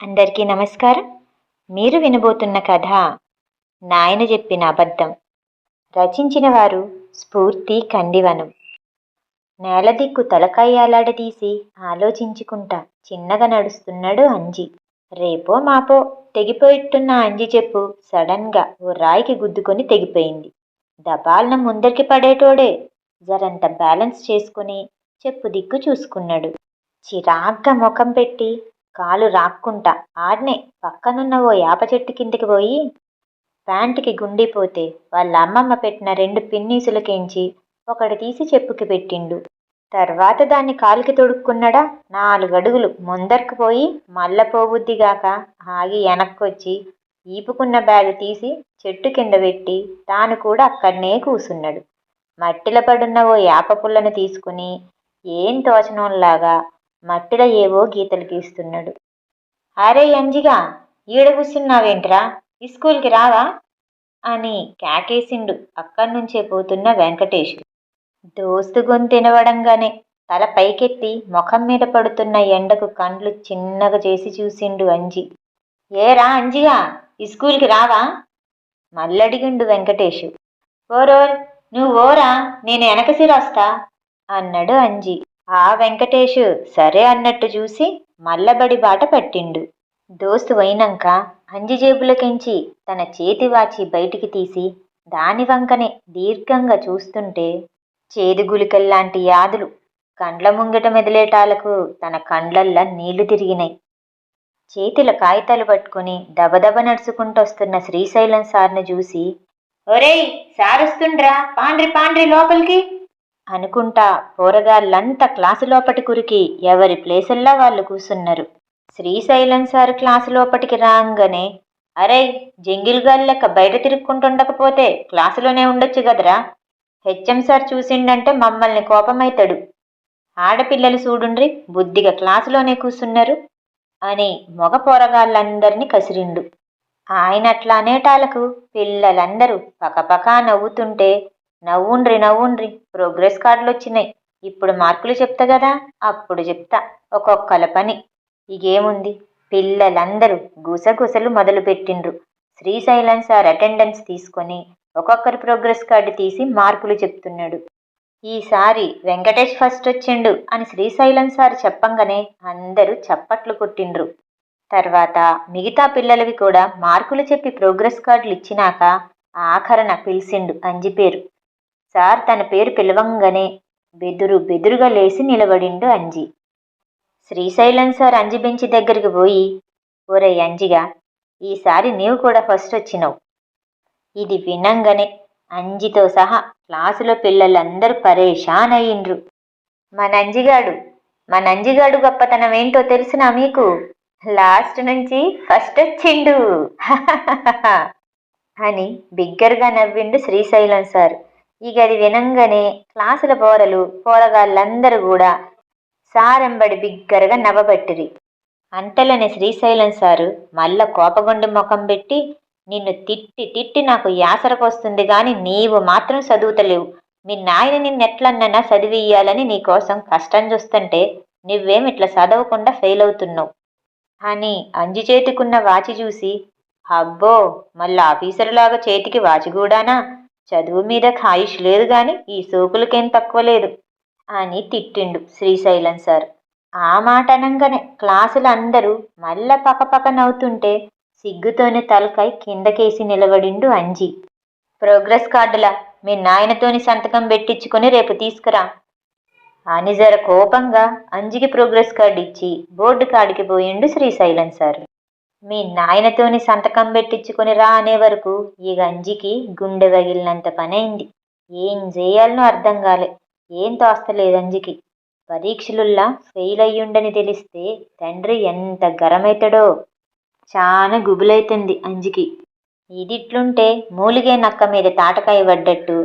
అందరికీ నమస్కారం. మీరు వినబోతున్న కథ నాయన చెప్పిన అబద్ధం. రచించిన వారు స్ఫూర్తి కండివనం. నేలదిక్కు తలకాయ ఆలోచించుకుంటా చిన్నగా నడుస్తున్నాడు అంజి. రేపో మాపో తెగిపోయిట్టున్న అంజి చెప్పు సడన్గా ఓ రాయికి గుద్దుకొని తెగిపోయింది. దబాల్న ముందరికి పడేటోడే జరంత బ్యాలెన్స్ చేసుకుని చెప్పు దిక్కు చూసుకున్నాడు. చిరాగ్గా ముఖం పెట్టి కాలు రాక్కుంటా. ఆడ్నే పక్కనున్న ఓ యాప చెట్టు కిందికి పోయి ప్యాంటుకి గుండిపోతే వాళ్ళ అమ్మమ్మ పెట్టిన రెండు పిన్నీసులకించి ఒకటి తీసి చెప్పుకి పెట్టిండు. తర్వాత దాన్ని కాలుకి తొడుక్కున్నాడా? నాలుగు అడుగులు ముందరకు పోయి మల్ల పోబుద్దిగాక ఆగి వెనక్కొచ్చి ఈపుకున్న బ్యాగ్ తీసి చెట్టు కింద పెట్టి తాను కూడా అక్కడనే కూసున్నాడు. మట్టిలో పడున్న ఓ యాప పుల్లను తీసుకుని ఏం తోచనోల్లాగా మట్టిలో ఏవో గీతలు గీస్తున్నాడు. అరే అంజిగా ఈడ కూర్చున్నావేంట్రా? స్కూల్కి రావా? అని కేకేసిండు అక్కడి నుంచే పోతున్న వెంకటేష్. దోస్తు గొంతినవడంగానే తల పైకెత్తి ముఖం మీద పడుతున్న ఎండకు కండ్లు చిన్నగా చేసి చూసిండు అంజి. ఏరా అంజిగా స్కూల్కి రావా? మల్లడిగిండు వెంకటేషు. ఓరోర్ నువ్వు ఓరా నేను వెనకసిరొస్తా అన్నాడు అంజి. ఆ వెంకటేషు సరే అన్నట్టు చూసి మల్లబడి బాట పట్టిండు. దోస్తు అయినాక అంజి జేబులకించి తన చేతి వాచి బయటికి తీసి దాని వంకనే దీర్ఘంగా చూస్తుంటే చేదు గులికల్లాంటి యాదులు కండ్ల ముంగట మెదిలేటాలకు తన కండ్లల్లా నీళ్ళు తిరిగినాయి చేతిలో కాగితాలు పట్టుకుని దబదబ నడుచుకుంటొస్తున్న శ్రీశైలం సార్ని చూసి ఒరేయ్ సారొస్తుండ్రా పాండ్రి పాండ్రి లోపలికి. అనుకుంటా పోరగాళ్ళంతా క్లాసు లోపటి కురికి ఎవరి ప్లేసుల్లా వాళ్ళు కూసున్నారు. శ్రీశైలం సార్ క్లాసు లోపటికి రాగానే అరే జంగిల్ లెక్క బయట తిరుక్కుంటుండకపోతే క్లాసులోనే ఉండొచ్చు కదరా. హెచ్ఎం సార్ చూసిండంటే మమ్మల్ని కోపమైతాడు. ఆడపిల్లలు చూడుండ్రి బుద్ధిగా క్లాసులోనే కూసున్నారు అని మగ పోరగాళ్ళందరినీ కసిరిండు. ఆయన అట్లా అనేటాలకు పిల్లలందరూ పకపకా నవ్వుతుంటే నవ్వుండ్రి నవ్వుండ్రి. ప్రోగ్రెస్ కార్డులు వచ్చినాయి ఇప్పుడు మార్కులు చెప్తా కదా అప్పుడు చెప్తా. ఒక్కొక్కల పని. ఇగేముంది? పిల్లలందరూ గుసగుసలు మొదలుపెట్టిండ్రు. శ్రీశైలం సార్ అటెండెన్స్ తీసుకొని ఒక్కొక్కరి ప్రోగ్రెస్ కార్డు తీసి మార్కులు చెప్తున్నాడు. ఈసారి వెంకటేష్ ఫస్ట్ వచ్చిండు అని శ్రీశైలం సార్ చెప్పంగానే అందరూ చప్పట్లు కొట్టిండ్రు. తర్వాత మిగతా పిల్లలవి కూడా మార్కులు చెప్పి ప్రోగ్రెస్ కార్డులు ఇచ్చినాక ఆఖరణ పిలిచిండు అంజి పేరు. సార్ తన పేరు పిలవంగానే బెదురు బెదురుగా లేచి నిలబడిండు అంజి. శ్రీశైలం సార్ అంజి బెంచి దగ్గరికి పోయి ఒరే అంజిగా ఈసారి నీవు కూడా ఫస్ట్ వచ్చినావు. ఇది వినంగానే అంజితో సహా క్లాసులో పిల్లలందరూ పరేషాన్ అయ్యిండ్రు. మా నంజిగాడు మా నంజిగాడు గొప్పతనం ఏంటో తెలుసునా మీకు? లాస్ట్ నుంచి ఫస్ట్ వచ్చిండు. అని బిగ్గరగా నవ్విండు శ్రీశైలం సార్. ఇక అది వినంగానే క్లాసుల పోరలు పోరగాళ్ళందరూ కూడా సారంబడి బిగ్గరగా నవ్వబట్టిరి. అంటలని శ్రీశైలం సారు మళ్ళా కోపగొండి ముఖం పెట్టి నిన్ను తిట్టి తిట్టి నాకు యాసరకొస్తుంది కానీ నీవు మాత్రం చదువుతలేవు. మీ నాయన నిన్నెట్లన్నా చదివియ్యాలని నీకోసం కష్టం చూస్తుంటే నువ్వేం ఇట్లా చదవకుండా ఫెయిల్ అవుతున్నావు? అని అంజి చేతికున్న వాచి చూసి అబ్బో మళ్ళీ ఆఫీసర్లాగా చేతికి వాచి కూడానా చదువు మీద ఖాయిష్ లేదు గాని ఈ సోకులకేం తక్కువ లేదు అని తిట్టిండు శ్రీశైలం సార్. ఆ మాట అనగానే క్లాసులు అందరూ మళ్ళా పక్కపక్క నవ్వుతుంటే సిగ్గుతోని తలకాయ కిందకేసి నిలబడిండు అంజి. ప్రోగ్రెస్ కార్డులా మీ నాయనతోని సంతకం పెట్టించుకొని రేపు తీసుకురా. అని జర కోపంగా అంజికి ప్రోగ్రెస్ కార్డు ఇచ్చి బోర్డు కాడికి పోయిండు శ్రీశైలం సార్. మీ నాయనతోని సంతకం పెట్టించుకొని రా అనే వరకు ఈ గంజికి గుండె వగిలినంత పనైంది. ఏం చేయాలనో అర్థం కాలే ఏం తోస్తలేదు అంజికి పరీక్షలుల్లా ఫెయిల్ అయ్యుండని తెలిస్తే తండ్రి ఎంత గరమైతాడో చాలా గుబులైతుంది అంజికి. ఇదిట్లుంటే మూలిగే నక్క మీద తాటకాయ పడ్డట్టు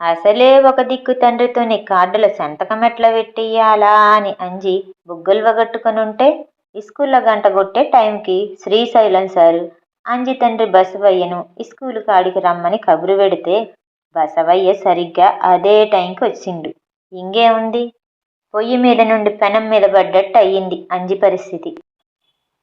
అసలే ఒక దిక్కు తండ్రితోని కార్డుల సంతకం ఎట్లా పెట్టేయాలా అని అంజి బుగ్గలు వగట్టుకొని ఉంటే స్కూల్లో గంట కొట్టే టైంకి శ్రీశైలం సారు అంజి తండ్రి బసవయ్యను ఇస్కూలు కాడికి రమ్మని కబురు పెడితే బసవయ్య సరిగ్గా అదే టైంకి వచ్చిండు. ఇంకేముంది? పొయ్యి మీద నుండి పెనం మీద పడ్డట్టు అయ్యింది అంజి పరిస్థితి.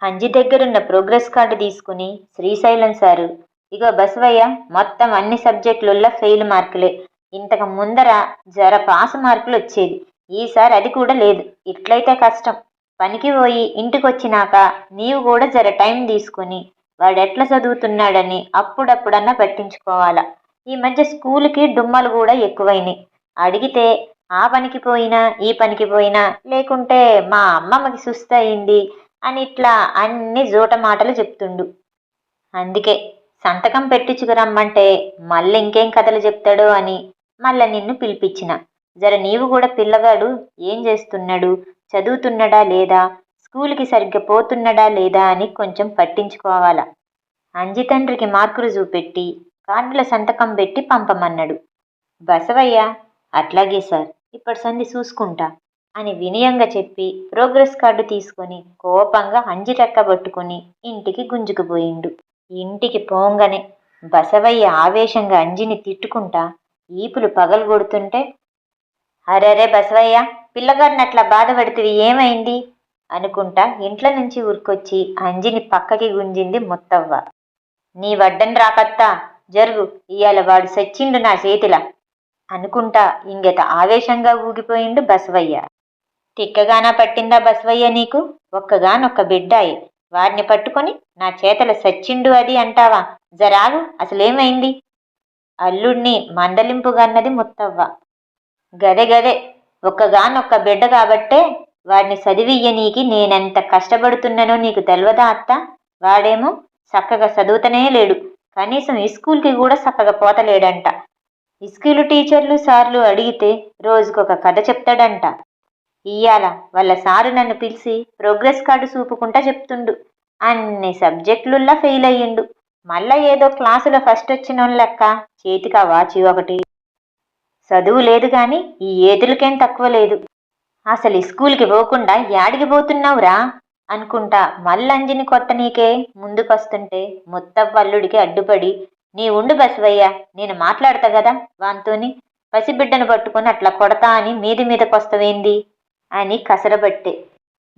అంజి దగ్గరున్న ప్రోగ్రెస్ కార్డు తీసుకుని శ్రీశైలం సారు ఇగో బసవయ్య మొత్తం అన్ని సబ్జెక్టులలో ఫెయిల్ మార్కులే. ఇంతకు ముందర జర పాస్ మార్కులు వచ్చేది ఈసారి అది కూడా లేదు. ఇట్లయితే కష్టం. పనికి పోయి ఇంటికొచ్చినాక నీవు కూడా జర టైం తీసుకుని వాడు ఎట్లా చదువుతున్నాడని అప్పుడప్పుడన్నా పట్టించుకోవాలా. ఈ మధ్య స్కూల్కి డుమ్మలు కూడా ఎక్కువైనాయి. అడిగితే ఆ పనికి పోయినా ఈ పనికి పోయినా లేకుంటే మా అమ్మమ్మకి సుస్థ అయింది అని ఇట్లా అన్ని జోట మాటలు చెప్తుండు. అందుకే సంతకం పెట్టించుకురమ్మంటే మళ్ళీ ఇంకేం కథలు చెప్తాడో అని మళ్ళా నిన్ను పిలిపించిన. జర నీవు కూడా పిల్లగాడు ఏం చేస్తున్నాడు? చదువుతున్నాడా లేదా? స్కూల్కి సరిగ్గా పోతున్నాడా లేదా అని కొంచెం పట్టించుకోవాలా? అంజి తండ్రికి మార్కులు చూపెట్టి కార్డుల సంతకం పెట్టి పంపమన్నాడు. బసవయ్య అట్లాగే సార్ ఇప్పటి సంధి చూసుకుంటా అని వినయంగా చెప్పి ప్రోగ్రెస్ కార్డు తీసుకొని కోపంగా అంజి రెక్కబట్టుకుని ఇంటికి గుంజుకుపోయిండు. ఇంటికి పోంగనే బసవయ్య ఆవేశంగా అంజిని తిట్టుకుంటా ఈపులు పగలగొడుతుంటే అరెరే బసవయ్య పిల్లగాడిని అట్లా బాధపడితే ఏమైంది? అనుకుంటా ఇంట్లో నుంచి ఉరికొచ్చి అంజిని పక్కకి గుంజింది ముత్తవ్వ. నీ వడ్డని రాకత్తా జరుగు ఇయాల వాడు సచ్చిండు నా చేతిలా. అనుకుంటా ఇంగత ఆవేశంగా ఊగిపోయిండు బసవయ్య. తిక్కగానా పట్టిందా బసవయ్య నీకు? ఒక్కగానొక్క బిడ్డాయి. వాడిని పట్టుకొని నా చేతల సచ్చిండు అది అంటావా? జరాగు అసలేమైంది? అల్లుడిని మందలింపుగన్నది ముత్తవ్వ. గదే గదే ఒక్కగానొక్క బిడ్డ కాబట్టే వాడిని చదివియ్యనీకి నేనెంత కష్టపడుతున్నానో నీకు తెలియదా అత్త? వాడేమో చక్కగా చదువుతనే లేడు. కనీసం స్కూల్కి కూడా చక్కగా పోతలేడంట. స్కూలు టీచర్లు సార్లు అడిగితే రోజుకొక కథ చెప్తాడంట. ఇయ్యాల వాళ్ళ సారు నన్ను పిలిచి ప్రోగ్రెస్ కార్డు చూపుకుంటా చెప్తుండు. అన్ని సబ్జెక్టులుల్లా ఫెయిల్ అయ్యిండు మళ్ళా ఏదో క్లాసులో ఫస్ట్ వచ్చిన లెక్క చేతికి ఆ వాచి ఒకటి. చదువు లేదు గాని ఈ ఏదులకేం తక్కువ లేదు. అసలు స్కూల్కి పోకుండా యాడికి పోతున్నావురా? అనుకుంటా మల్లంజిని కొత్త నీకే ముందుకొస్తుంటే ముత్తవ్వల్లుడికి అడ్డుపడి నీ ఉండు బసవయ్య నేను మాట్లాడతా కదా వాంతోని. పసిబిడ్డను పట్టుకుని అట్లా కొడతా అని మీది మీదకొస్తవేంది? అని కసరబట్టే.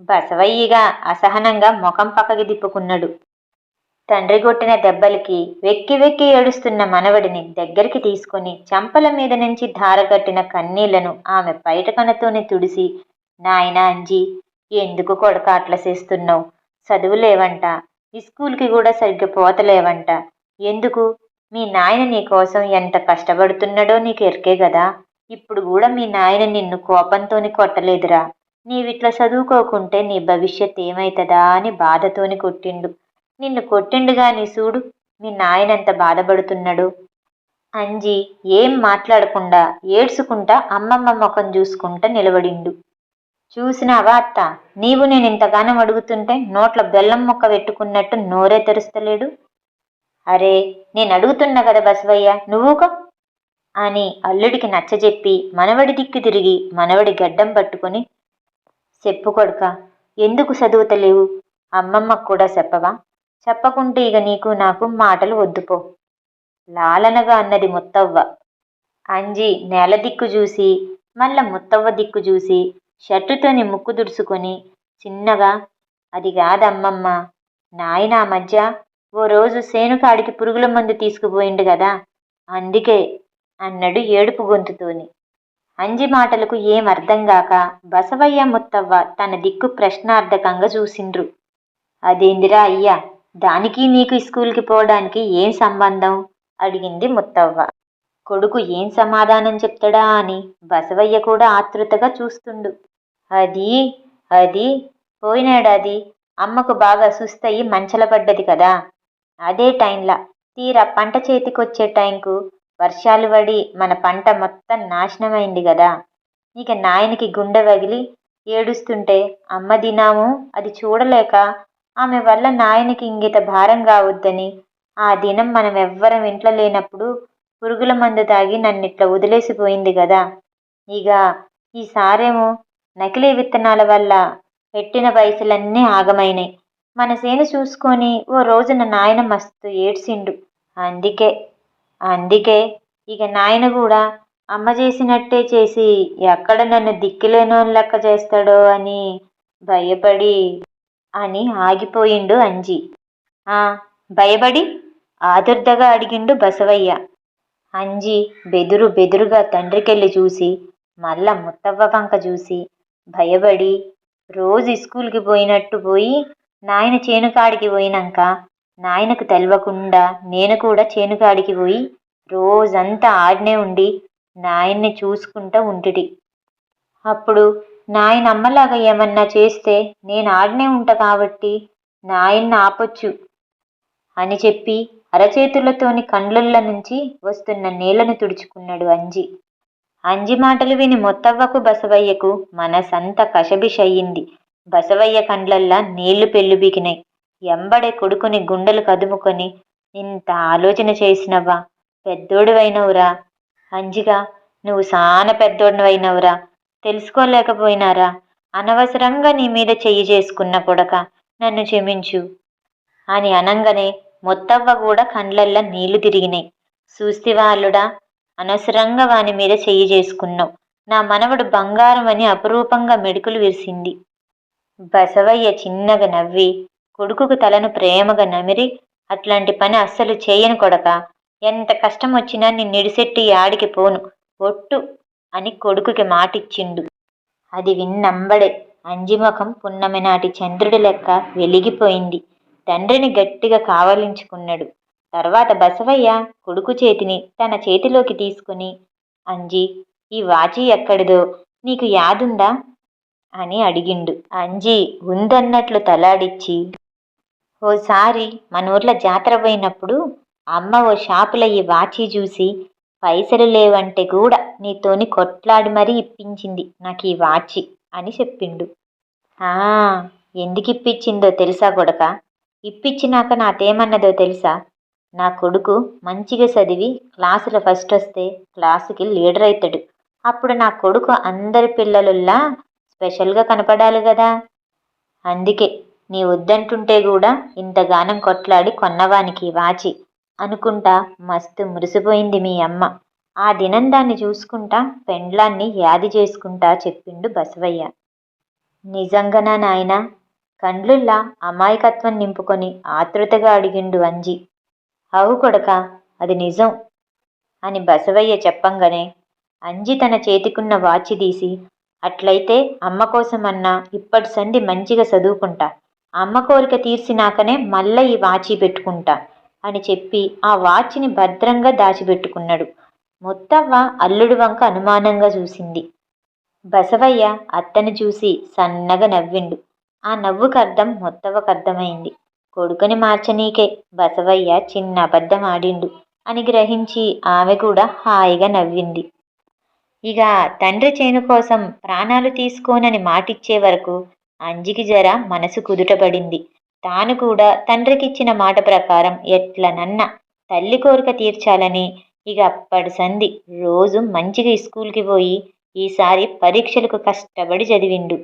బసవయ్యగా అసహనంగా ముఖం పక్కకి దిప్పుకున్నాడు తండ్రి కొట్టిన దెబ్బలకి వెక్కి వెక్కి ఏడుస్తున్న మనవడిని దగ్గరికి తీసుకుని చంపల మీద నుంచి ధారగట్టిన కన్నీళ్ళను ఆమె బయట కనతోనే తుడిసి నాయన అంజీ ఎందుకు కొడక అట్లా చేస్తున్నావు? చదువులేవంట స్కూల్కి కూడా సరిగ్గా పోతలేవంట. ఎందుకు? మీ నాయన నీ కోసం ఎంత కష్టపడుతున్నాడో నీకు ఎరికే కదా ఇప్పుడు కూడా మీ నాయన నిన్ను కోపంతోని కొట్టలేదురా. నీవిట్లా చదువుకోకుంటే నీ భవిష్యత్ ఏమవుతుందా అని బాధతోని కొట్టిండు. నిన్ను కొట్టిండు గాని చూడు మీ నాయనంత బాధపడుతున్నాడు? అంజి ఏం మాట్లాడకుండా ఏడ్చుకుంటా అమ్మమ్మ ముఖం చూసుకుంటా నిలబడిండు. చూసినావా అత్త నీవు నేను ఇంతగానం అడుగుతుంటే నోట్ల బెల్లం ముక్క పెట్టుకున్నట్టు నోరే తెరుస్తలేడు? అరే నేను అడుగుతున్నా కదా బసవయ్య నువ్వుకో. అని అల్లుడికి నచ్చజెప్పి మనవడి దిక్కు తిరిగి మనవడి గడ్డం పట్టుకొని చెప్పు కొడుక ఎందుకు చదువుతలేవు? అమ్మమ్మకు కూడా చెప్పవా? చెప్పకుంటే ఇక నీకు నాకు మాటలు వద్దుపో లాలనగా అన్నది ముత్తవ్వ. అంజి నేల దిక్కు చూసి మళ్ళా ముత్తవ్వ దిక్కు చూసి షర్టుతోని ముక్కు దుడుచుకొని చిన్నగా అది కాదమ్మమ్మ నాయన ఆ మధ్య ఓ రోజు సేనుకాడికి పురుగుల మందు తీసుకుపోయిండు కదా అందుకే అన్నాడు ఏడుపు గొంతుతోని. అంజి మాటలకు ఏం అర్థం గాక బసవయ్య ముత్తవ్వ తన దిక్కు ప్రశ్నార్థకంగా చూసిండ్రు. అదేందిరా అయ్యా? దానికి నీకు స్కూల్కి పోవడానికి ఏం సంబంధం? అడిగింది ముత్తవ్వ. కొడుకు ఏం సమాధానం చెప్తాడా అని బసవయ్య కూడా ఆతృతగా చూస్తుండు. అది అది పోయినాడది. అమ్మకు బాగా సుస్తయి మంచలపడ్డది కదా. అదే టైంలా తీరా పంట చేతికొచ్చే టైంకు వర్షాలు పడి మన పంట మొత్తం నాశనమైంది కదా. ఇక నాయనికి గుండె వగిలి ఏడుస్తుంటే అమ్మ దినాము అది చూడలేక ఆమె వల్ల నాయనకి ఇంగిత భారం కావద్దని ఆ దినం మనం ఎవ్వరం ఇంట్లో లేనప్పుడు పురుగుల మందు తాగి నన్ను ఇట్లా వదిలేసిపోయింది కదా ఇక ఈసారేమో నకిలీ విత్తనాల వల్ల పెట్టిన పైసలన్నీ ఆగమైనాయి మన సేను చూసుకొని ఓ రోజున నాయన మస్తు ఏడ్చిండు అందుకే అందుకే ఇక నాయన కూడా అమ్మ చేసినట్టే చేసి ఎక్కడ నన్ను దిక్కులేనో లెక్క చేస్తాడో అని భయపడి అని ఆగిపోయిండు అంజి. ఆ భయపడి ఆదుర్దగా అడిగిండు బసవయ్య. అంజి బెదురు బెదురుగా తండ్రికెళ్ళి చూసి మళ్ళా ముత్తవ్వ వంక చూసి భయపడి రోజు స్కూల్కి పోయినట్టు పోయి నాయన చేనుకాడికి పోయినాక నాయనకు తెలవకుండా నేను కూడా చేనుకాడికి పోయి రోజంతా ఆడనే ఉండి నాయన్ని చూసుకుంటా ఉంటిటి. అప్పుడు నాయన అమ్మలాగా ఏమన్నా చేస్తే నేను ఆడనే ఉంటా కాబట్టి నాయన్ని ఆపొచ్చు అని చెప్పి అరచేతులతోని కండ్లల్ల నుంచి వస్తున్న నీళ్ళను తుడుచుకున్నాడు అంజి. అంజి మాటలు విని మొత్తవ్వకు బసవయ్యకు మనసంత కషబిషయ్యింది. బసవయ్య కండ్లల్లా నీళ్ళు పెళ్ళుబికినాయి ఎంబడే కొడుకుని గుండెలు కదుముకొని ఇంత ఆలోచన చేసినవా పెద్దోడువైనవురా? అంజిగా నువ్వు సాన పెద్దోడినవైనవురా? తెలుసుకోలేకపోయినారా? అనవసరంగా నీ మీద చెయ్యి చేసుకున్న కొడక నన్ను క్షమించు. అని అనంగానే మొత్తవ్వ కూడా కండ్లల్లో నీళ్ళు తిరిగినాయి. సూస్తివాళ్ళుడా అల్లుడా? అనవసరంగా వాని మీద చెయ్యి చేసుకున్నావు. నా మనవడు బంగారం అని అపురూపంగా మెడుకులు విరిసింది. బసవయ్య చిన్నగా నవ్వి కొడుకుకు తలను ప్రేమగా నమిరి అట్లాంటి పని అస్సలు చేయను కొడక. ఎంత కష్టం వచ్చినా నిన్నిడిసెట్టి ఆడికి పోను. ఒట్టు అని కొడుకుకి మాటిచ్చిండు. అది విన్నంబడే అంజిముఖం పున్నమి నాటి చంద్రుడి లెక్క వెలిగిపోయింది. తండ్రిని గట్టిగా కావలించుకున్నాడు. తర్వాత బసవయ్య కొడుకు చేతిని తన చేతిలోకి తీసుకుని అంజీ ఈ వాచి ఎక్కడిదో? నీకు యాదుందా? అని అడిగిండు. అంజీ ఉందన్నట్లు తలాడిచ్చి ఓసారి మన ఊర్లో జాతర పోయినప్పుడు అమ్మ ఓ షాపులో ఈ వాచి చూసి పైసలు లేవంటే కూడా నీతోని కొట్లాడి మరీ ఇప్పించింది నాకు ఈ వాచి అని చెప్పిండు. ఆ ఎందుకు ఇప్పించిందో తెలుసా కొడక? ఇప్పించినాక నాతేమన్నదో తెలుసా? నా కొడుకు మంచిగా చదివి క్లాసులో ఫస్ట్ వస్తే క్లాసుకి లీడర్ అవుతాడు అప్పుడు నా కొడుకు అందరి పిల్లలుల్లా స్పెషల్గా కనపడాలి కదా అందుకే నీ వద్దంటుంటే కూడా ఇంతగానం కొట్లాడి కొన్నవానికి వాచి. అనుకుంటా మస్తు మురిసిపోయింది మీ అమ్మ. ఆ దినం దాన్ని చూసుకుంటా పెండ్లాన్ని యాది చేసుకుంటా చెప్పిండు బసవయ్య. నిజంగానా నాయనా? కండ్లుల్లా అమాయకత్వం నింపుకొని ఆతృతగా అడిగిండు అంజి. అవు కొడక అది నిజం అని బసవయ్య చెప్పంగానే అంజి తన చేతికున్న వాచి తీసి అట్లయితే అమ్మ కోసమన్నా ఇప్పటి సంధి మంచిగా చదువుకుంటా అమ్మ కోరిక తీర్చినాకనే మళ్ళా ఈ వాచి పెట్టుకుంటా. అని చెప్పి ఆ వాచ్ని భద్రంగా దాచిపెట్టుకున్నాడు. ముత్తవ్వ అల్లుడు వంక అనుమానంగా చూసింది. బసవయ్య అత్తని చూసి సన్నగా నవ్విండు. ఆ నవ్వుకు అర్థం మొత్తవ్వకు అర్థమైంది. కొడుకుని మార్చనీకే బసవయ్య చిన్న అబద్ధం ఆడిండు అని గ్రహించి ఆమె కూడా హాయిగా నవ్వింది. ఇక తండ్రి చేను కోసం ప్రాణాలు తీసుకోనని మాటిచ్చే వరకు అంజికి జర మనసు కుదుటపడింది. తాను కూడా తండ్రికిచ్చిన మాట ప్రకారం ఎట్లనన్న తల్లి కోరిక తీర్చాలని ఇక అప్పటి సంధి రోజు మంచిగా స్కూల్కి పోయి ఈసారి పరీక్షలకు కష్టపడి చదివిండు.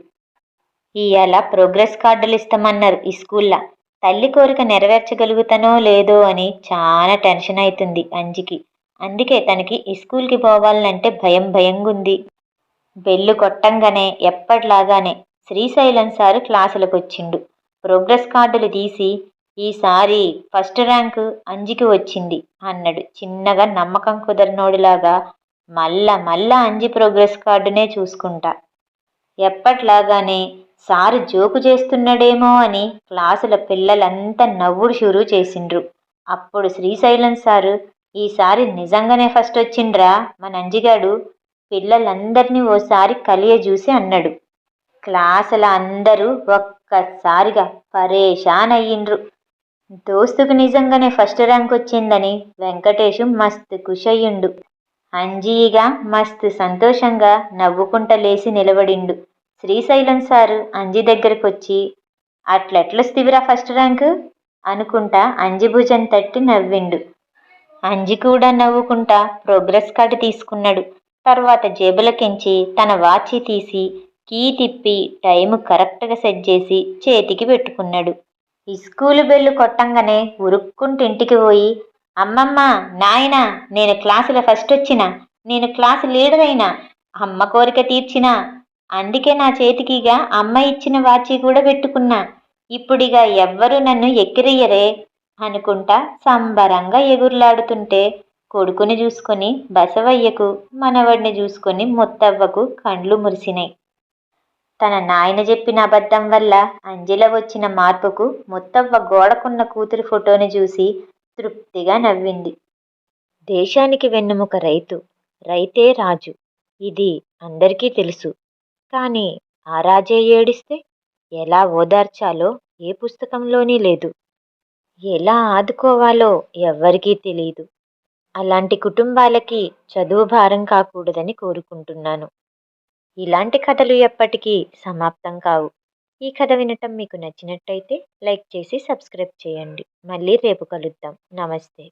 ఇవాళ ప్రోగ్రెస్ కార్డులు ఇస్తామన్నారు ఈ స్కూల్లో. తల్లి కోరిక నెరవేర్చగలుగుతానో లేదో అని చాలా టెన్షన్ అవుతుంది అంజికి. అందుకే తనకి ఈ స్కూల్కి పోవాలంటే భయం భయంగా ఉంది బెల్లు కొట్టంగానే ఎప్పటిలాగానే శ్రీశైలం సారు క్లాసులకు వచ్చిండు ప్రోగ్రెస్ కార్డులు తీసి ఈసారి ఫస్ట్ ర్యాంకు అంజికి వచ్చింది అన్నాడు. చిన్నగా నమ్మకం కుదరనోడిలాగా మళ్ళా మళ్ళా అంజి ప్రోగ్రెస్ కార్డునే చూసుకుంటా. ఎప్పట్లాగానే సారు జోకు చేస్తున్నాడేమో అని క్లాసుల పిల్లలంతా నవ్వుడు షురూ చేసిండ్రు. అప్పుడు శ్రీశైలం సారు ఈసారి నిజంగానే ఫస్ట్ వచ్చిండ్రా? మన అంజిగాడు పిల్లలందరినీ ఓసారి కలియ చూసి అన్నాడు. క్లాసుల అందరూ ఒక్కసారిగా పరేషాన్ అయ్యిండ్రు దోస్తుకు నిజంగానే ఫస్ట్ ర్యాంక్ వచ్చిందని వెంకటేషు మస్తు కుషయ్యుండు అంజీగా మస్తు సంతోషంగా నవ్వుకుంట లేచి నిలబడిండు. శ్రీశైలం సారు అంజి దగ్గరకు వచ్చి అట్లెట్లొస్తివిరా ఫస్ట్ ర్యాంకు? అనుకుంటా అంజి భుజం తట్టి నవ్విండు. అంజి కూడా నవ్వుకుంటా ప్రోగ్రెస్ కార్డు తీసుకున్నాడు. తర్వాత జేబులకించి తన వాచి తీసి కీ తిప్పి టైం కరెక్ట్గా సెట్ చేసి చేతికి పెట్టుకున్నాడు. ఈ స్కూలు బెల్లు కొట్టంగానే ఉరుక్కుంటూ ఇంటికి పోయి అమ్మమ్మ నాయనా నేను క్లాసులో ఫస్ట్ వచ్చిన నేను క్లాసు లీడర్ అయినా అమ్మ కోరిక తీర్చిన అందుకే నా చేతికిగా అమ్మ ఇచ్చిన వాచి కూడా పెట్టుకున్నా ఇప్పుడిగా ఎవ్వరు నన్ను ఎక్కిరియరే అనుకుంటా సంబరంగా ఎగుర్లాడుతుంటే కొడుకుని చూసుకొని బసవయ్యకు మనవడిని చూసుకొని ముత్తవ్వకు కండ్లు మురిసినాయి. తన నాయన చెప్పిన అబద్ధం వల్ల అంజల వచ్చిన మార్పుకు ముత్తవ్వ గోడకున్న కూతురి ఫోటోని చూసి తృప్తిగా నవ్వింది. దేశానికి వెన్నెముక రైతు రైతే రాజు. ఇది అందరికీ తెలుసు. కానీ ఆ రాజే ఏడిస్తే ఎలా ఓదార్చాలో ఏ పుస్తకంలోనే లేదు. ఎలా ఆదుకోవాలో ఎవ్వరికీ తెలియదు అలాంటి కుటుంబాలకి చదువు భారం కాకూడదని కోరుకుంటున్నాను. ఇలాంటి కథలు ఎప్పటికీ సమాప్తం కావు. ఈ కథ వినటం మీకు నచ్చినట్టయితే లైక్ చేసి సబ్స్క్రైబ్ చేయండి. మళ్ళీ రేపు కలుద్దాం. నమస్తే.